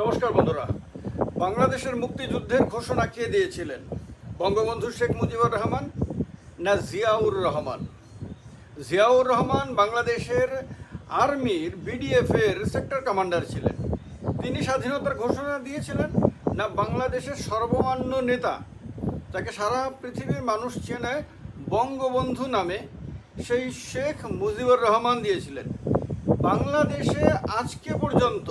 নমস্কার বন্ধুরা। বাংলাদেশের মুক্তিযুদ্ধের ঘোষণা কে দিয়েছিলেন? বঙ্গবন্ধু শেখ মুজিবুর রহমান না জিয়াউর রহমান? জিয়াউর রহমান বাংলাদেশের আর্মির বিডিএফ এর সেক্টর কমান্ডার ছিলেন। তিনি স্বাধীনতার ঘোষণা দিয়েছিলেন না বাংলাদেশের সর্বমান্য নেতা তাকে সারা পৃথিবীর মানুষ চেনে বঙ্গবন্ধু নামে, সেই শেখ মুজিবুর রহমান দিয়েছিলেন। বাংলাদেশে আজকে পর্যন্ত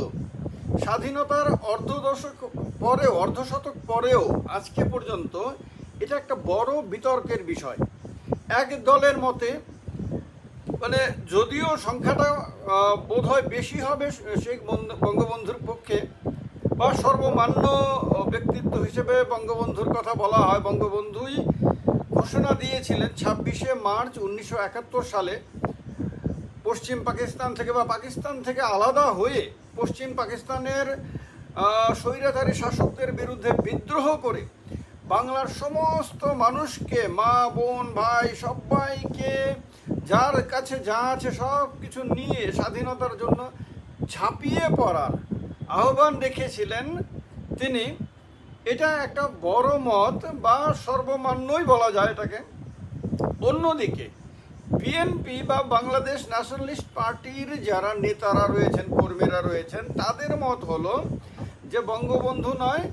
স্বাধীনতার অর্ধ দশক পরেও, অর্ধশতক পরেও আজকে পর্যন্ত এটা একটা বড় বিতর্কের বিষয়। এক দলের মতে মানে যদিও সংখ্যাটা বোধহয় বেশি হবে শেখ বঙ্গবন্ধুর পক্ষে, বা সর্বমান্য ব্যক্তিত্ব হিসেবে বঙ্গবন্ধুর কথা বলা হয়, বঙ্গবন্ধুই ঘোষণা দিয়েছিলেন ছাব্বিশে মার্চ উনিশশো একাত্তর সালে পশ্চিম পাকিস্তান থেকে বা পাকিস্তান থেকে আলাদা হয়ে পশ্চিম পাকিস্তানের স্বৈরাচারী শাসকদের বিরুদ্ধে বিদ্রোহ করে বাংলার সমস্ত মানুষকে, মা, বোন, ভাই, সবাইকে যার কাছে যা আছে সব কিছু নিয়ে স্বাধীনতার জন্য ঝাঁপিয়ে পড়ার আহ্বান রেখেছিলেন তিনি। এটা একটা বড় মত বা সর্বমান্যই বলা যায় এটাকে। অন্যদিকে বিএনপি বা বাংলাদেশ ন্যাশনালিস্ট পার্টির যারা নেতারা রয়েছেন, কর্মীরা রয়েছেন, তাদের মত হলো যে বঙ্গবন্ধু নয়,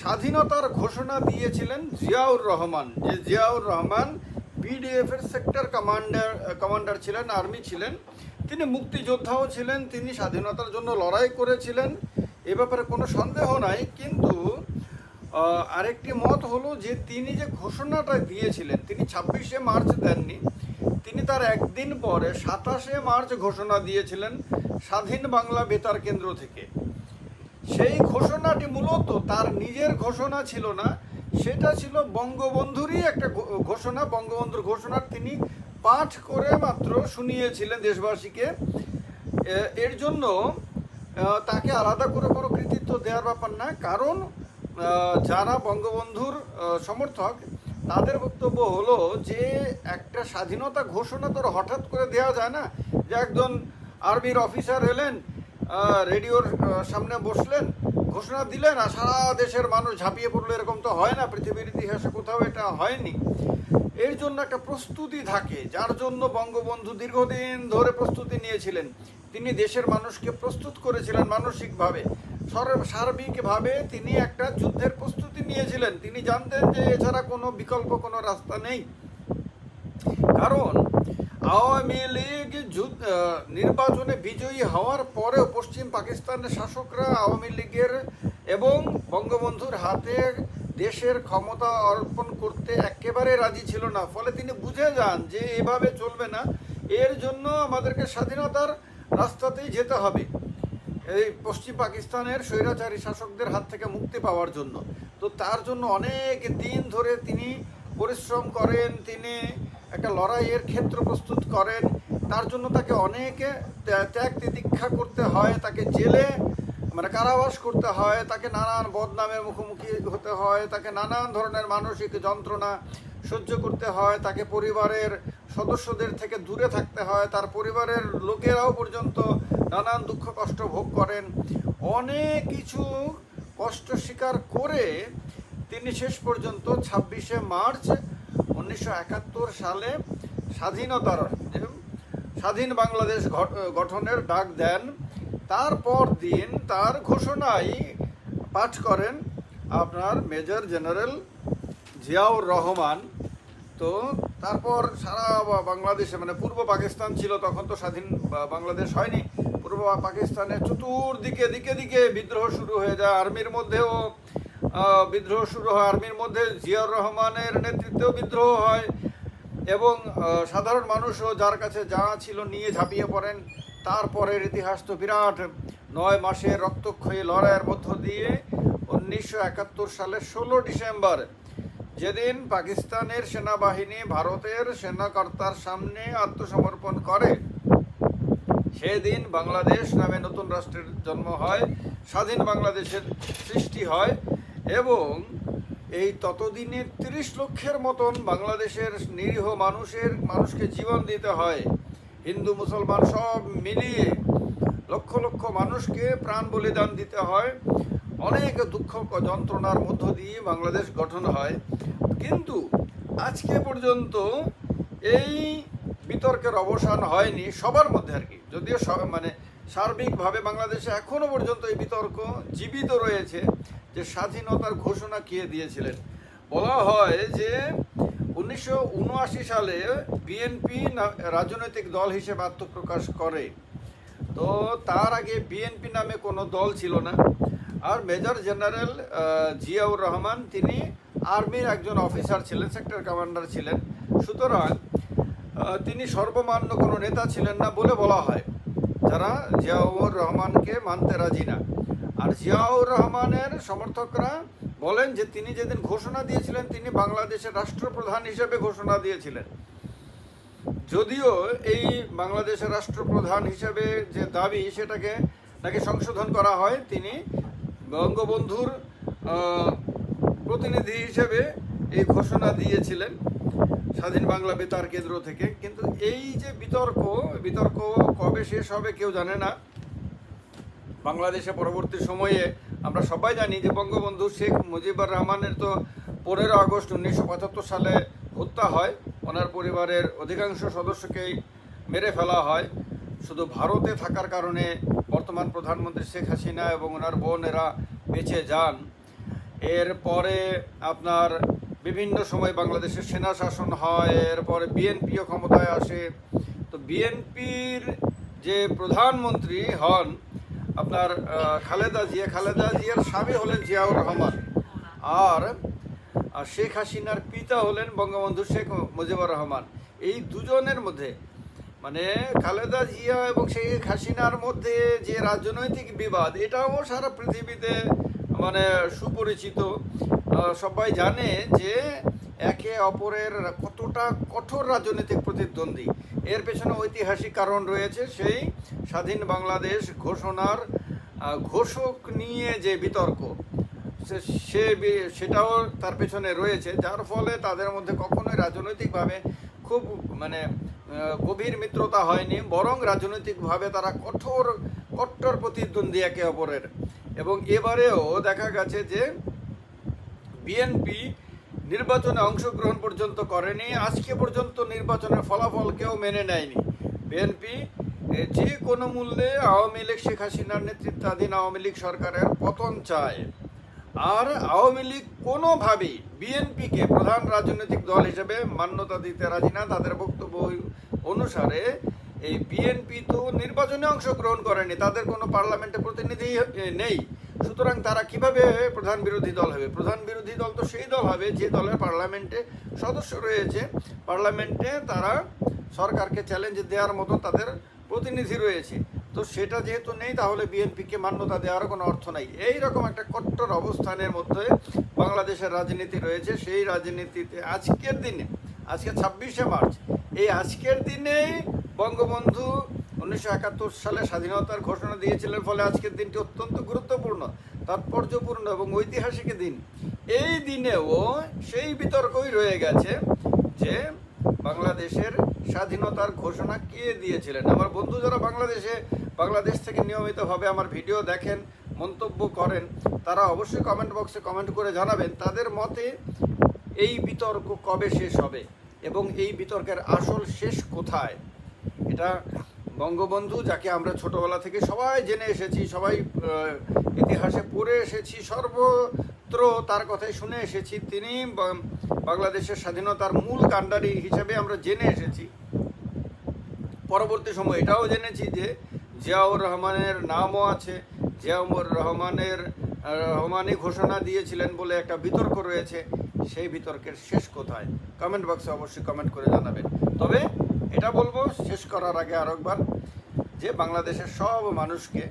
স্বাধীনতার ঘোষণা দিয়েছিলেন জিয়াউর রহমান। যে জিয়াউর রহমান বিডিএফ এর সেক্টর কমান্ডার কমান্ডার ছিলেন আর্মি ছিলেন। তিনি মুক্তিযোদ্ধাও ছিলেন, তিনি স্বাধীনতার জন্য লড়াই করেছিলেন, এ ব্যাপারে কোনো সন্দেহ নাই। কিন্তু আরেকটি মত হলো যে তিনি যে ঘোষণাটা দিয়েছিলেন, তিনি ছাব্বিশে মার্চ দেননি তিনি তার একদিন পরে সাতাশে মার্চ ঘোষণা দিয়েছিলেন স্বাধীন বাংলা বেতার কেন্দ্র থেকে। সেই ঘোষণাটি মূলত তার নিজের ঘোষণা ছিল না, সেটা ছিল বঙ্গবন্ধুরই একটা ঘোষণা, বঙ্গবন্ধুর ঘোষণার তিনি পাঠ করে মাত্র শুনিয়েছিলেন দেশবাসীকে। এর জন্য তাকে আলাদা করে কোনো কৃতিত্ব দেওয়ার ব্যাপার না, কারণ যারা বঙ্গবন্ধুর সমর্থক তাদের বক্তব্য হলো যে, একটা স্বাধীনতা ঘোষণা তো আর হঠাৎ করে দেওয়া যায় না? যে একজন আর্মির অফিসার এলেন রেডিওর সামনে বসলেন, ঘোষণা দিলেন, আর সারা দেশের মানুষ ঝাঁপিয়ে পড়ল, এরকম তো হয় না, পৃথিবীর ইতিহাসে কোথাও এটা হয়নি। এর জন্য একটা প্রস্তুতি থাকে, যার জন্য বঙ্গবন্ধু দীর্ঘদিন ধরে প্রস্তুতি নিয়েছিলেন। তিনি দেশের মানুষকে প্রস্তুত করেছিলেন মানসিকভাবে। সার্বিকভাবে তিনি একটা যুদ্ধের প্রস্তুতি নিয়েছিলেন। তিনি জানতেন যে এছাড়া কোনো বিকল্প, কোনো রাস্তা নেই। কারণ আওয়ামী লীগ নির্বাচনে বিজয়ী হওয়ার পরেও পশ্চিম পাকিস্তানের শাসকরা আওয়ামী লীগের এবং বঙ্গবন্ধুর হাতে দেশের ক্ষমতা অর্পণ করতে একেবারে রাজি ছিল না। ফলে তিনি বুঝে যান যে এভাবে চলবে না। এর জন্য আমাদেরকে স্বাধীনতার রাস্তাতেই যেতে হবে। এই পশ্চিম পাকিস্তানের স্বৈরাচারী শাসকদের হাত থেকে মুক্তি পাওয়ার জন্য। তো তার জন্য অনেক দিন ধরে তিনি পরিশ্রম করেন, তিনি একটা লড়াইয়ের ক্ষেত্র প্রস্তুত করেন। তার জন্য তাকে অনেকে ত্যাগ তিতিক্ষা করতে হয়, তাকে জেলে মানে কারাবাস করতে হয়, তাকে নানান বদনামের মুখোমুখি হতে হয়, তাকে নানান ধরনের মানসিক যন্ত্রণা সহ্য করতে হয়, তাকে পরিবারের সদস্যদের থেকে দূরে থাকতে হয়, তার পরিবারের লোকেরাও পর্যন্ত নানান দুঃখ কষ্ট ভোগ করেন। অনেক কিছু কষ্ট স্বীকার করে তিনি শেষ পর্যন্ত ছাব্বিশে মার্চ উনিশশো একাত্তর সালে স্বাধীনতার স্বাধীন বাংলাদেশ গঠনের ডাক দেন। তারপর দিন তার ঘোষণায় পাঠ করেন আপনার মেজর জেনারেল জিয়াউর রহমান, তো তারপর সারা বাংলাদেশে মানে পূর্ব পাকিস্তান ছিল, তখন তো স্বাধীন বাংলাদেশ হয়নি। পূর্ব পাকিস্তানের চতুর্দিকে, দিকে দিকে বিদ্রোহ শুরু হয়ে যায়। আর্মির মধ্যেও বিদ্রোহ শুরু হয়। আর্মির মধ্যে জিয়াউর রহমানের নেতৃত্বেও বিদ্রোহ হয় এবং সাধারণ মানুষও যার কাছে যা ছিল নিয়ে ঝাঁপিয়ে পড়েন। তারপরের ইতিহাস তো বিরাট। নয় মাসের রক্তক্ষয়ী লড়াইয়ের মধ্য দিয়ে উনিশশো একাত্তর সালের ষোলো ডিসেম্বর যেদিন পাকিস্তানের সেনাবাহিনী ভারতের সেনাকর্তার সামনে আত্মসমর্পণ করে, সেদিন বাংলাদেশ নামে নতুন রাষ্ট্রের জন্ম হয়, স্বাধীন বাংলাদেশের সৃষ্টি হয় এবং এই ততদিনে তিরিশ লক্ষের মতন বাংলাদেশের নিরীহ মানুষের, মানুষকে জীবন দিতে হয়। হিন্দু, মুসলমান সব মিলিয়ে লক্ষ লক্ষ মানুষকে প্রাণ বলিদান দিতে হয়। অনেক দুঃখ যন্ত্রণার মধ্য দিয়ে বাংলাদেশ গঠন হয়। কিন্তু আজকে পর্যন্ত এই বিতর্কের অবসান হয়নি সবার মধ্যে আর কি। যদিও মানে সার্বিকভাবে বাংলাদেশে এখনও পর্যন্ত এই বিতর্ক জীবিত রয়েছে যে স্বাধীনতার ঘোষণা কে দিয়েছিলেন। বলা হয় যে উনিশশো উনআশি সালে বিএনপি রাজনৈতিক দল হিসেবে আত্মপ্রকাশ করে। তো তার আগে বিএনপি নামে কোনো দল ছিল না। আর মেজর জেনারেল জিয়াউর রহমান তিনি আর্মির একজন অফিসার ছিলেন, সেক্টর কমান্ডার ছিলেন। সুতরাং তিনি সর্বমান্য কোনো নেতা ছিলেন না বলে বলা হয়। যারা জিয়াউর রহমানকে মানতে রাজি না। আর জিয়াউর রহমানের সমর্থকরা বলেন যে, তিনি যেদিন ঘোষণা দিয়েছিলেন, তিনি বাংলাদেশের রাষ্ট্রপ্রধান হিসেবে ঘোষণা দিয়েছিলেন। যদিও এই বাংলাদেশের রাষ্ট্রপ্রধান হিসেবে যে দাবি, সেটাকে নাকি সংশোধন করা হয়, তিনি বঙ্গবন্ধুর প্রতিনিধি হিসেবে এই ঘোষণা দিয়েছিলেন স্বাধীন বাংলা বেতার কেন্দ্র থেকে। কিন্তু এই যে বিতর্ক বিতর্ক কবে শেষ হবে কেউ জানে না। বাংলাদেশে পরবর্তী সময়ে আমরা সবাই জানি যে বঙ্গবন্ধু শেখ মুজিবুর রহমানের তো পনেরো আগস্ট উনিশশো পঁচাত্তর সালে হত্যা হয়। ওনার পরিবারের অধিকাংশ সদস্যকেই মেরে ফেলা হয়। শুধু ভারতে থাকার কারণে বর্তমান প্রধানমন্ত্রী শেখ হাসিনা এবং ওনার বোনেরা বেঁচে যান। এরপরে আপনার বিভিন্ন সময় বাংলাদেশের সেনা শাসন হয়, এরপরে বিএনপিও ক্ষমতায় আসে। তো বিএনপির যে প্রধানমন্ত্রী হন আপনার খালেদা জিয়া, খালেদা জিয়ার স্বামী হলেন জিয়াউর রহমান। আর শেখ হাসিনার পিতা হলেন বঙ্গবন্ধু শেখ মুজিবুর রহমান। এই দুজনের মধ্যে মানে খালেদা জিয়া এবং শেখ হাসিনার মধ্যে যে রাজনৈতিক বিবাদ, এটাও সারা পৃথিবীতে মানে সুপরিচিত সবাই জানে যে একে অপরের কতটা কঠোর রাজনৈতিক প্রতিদ্বন্দ্বী। এর পেছনে ঐতিহাসিক কারণ রয়েছে সেই স্বাধীন বাংলাদেশ ঘোষণার ঘোষক নিয়ে যে বিতর্ক, সে- সেটাও তার পেছনে রয়েছে, যার ফলে তাদের মধ্যে কখনোই রাজনৈতিকভাবে খুব মানে গভীর মিত্রতা হয়নি, বরং রাজনৈতিকভাবে তারা কঠোর, কট্টর প্রতিদ্বন্দ্বী একে অপরের। এবং এবারেও দেখা গেছে যে বিএনপি নির্বাচনে অংশগ্রহণ পর্যন্ত করেনি। আজকে পর্যন্ত নির্বাচনের ফলাফল কেউ মেনে নেয়নি। বিএনপি যে কোনো মূল্যে আওয়ামী লীগ, শেখ হাসিনার নেতৃত্বাধীন আওয়ামী লীগ সরকারের পতন চায়। আর আওয়ামী লীগ কোনোভাবেই বিএনপিকে প্রধান রাজনৈতিক দল হিসেবে মান্যতা দিতে রাজি না। তাদের বক্তব্য অনুসারে এই বিএনপি তো নির্বাচনে অংশগ্রহণ করেনি, তাদের কোনো পার্লামেন্টে প্রতিনিধি নেই। সুতরাং তারা কীভাবে প্রধান বিরোধী দল হবে? প্রধান বিরোধী দল তো সেই দল হবে, যে দলের পার্লামেন্টে সদস্য রয়েছে। পার্লামেন্টে তারা সরকারকে চ্যালেঞ্জ দেওয়ার মতো তাদের প্রতিনিধি রয়েছে। তো সেটা যেহেতু নেই, তাহলে বিএনপিকে মান্যতা দেওয়ার কোনো অর্থ নাই। এই রকম একটা কট্টর অবস্থানের মধ্যে বাংলাদেশের রাজনীতি রয়েছে। সেই রাজনীতিতে আজকের দিনে, আজকে ছাব্বিশে মার্চ, এই আজকের দিনেই বঙ্গবন্ধু উনিশশো একাত্তর সালে স্বাধীনতার ঘোষণা দিয়েছিলেন ফলে আজকের দিনটি অত্যন্ত গুরুত্বপূর্ণ, তাৎপর্যপূর্ণ এবং ঐতিহাসিক দিন। এই দিনেও সেই বিতর্কই রয়ে গেছে যে বাংলাদেশের স্বাধীনতার ঘোষণা কে দিয়েছিলেন। আমার বন্ধু যারা বাংলাদেশে, বাংলাদেশ থেকে নিয়মিতভাবে আমার ভিডিও দেখেন, মন্তব্য করেন, তারা অবশ্যই কমেন্ট বক্সে কমেন্ট করে জানাবেন তাদের মতে এই বিতর্ক কবে শেষ হবে এবং এই বিতর্কের আসল শেষ কোথায়? এটা বঙ্গবন্ধু, যাকে আমরা ছোটবেলা থেকে সবাই জেনে এসেছি, সবাই ইতিহাসে পড়ে এসেছি, সর্বত্র তার কথাই শুনে এসেছি। তিনি বাংলাদেশের স্বাধীনতার মূল কাণ্ডারি হিসেবে আমরা জেনে এসেছি। পরবর্তী সময় এটাও জেনেছি যে জিয়াউর রহমানের নামও আছে। জিয়াউর রহমানের রহমানই ঘোষণা দিয়েছিলেন বলে একটা বিতর্ক রয়েছে। সেই বিতর্কের শেষ কোথায়? কমেন্ট বক্সে অবশ্যই কমেন্ট করে জানাবেন। তবে এটা বলব, শেষ করার আগে আর একবার যে বাংলাদেশের সব মানুষকে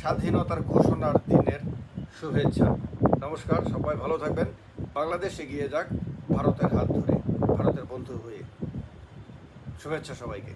স্বাধীনতার ঘোষণার দিনের শুভেচ্ছা। নমস্কার, সবাই ভালো থাকবেন। বাংলাদেশ এগিয়ে যাক ভারতের হাত ধরে, ভারতের বন্ধু হয়ে। শুভেচ্ছা সবাইকে।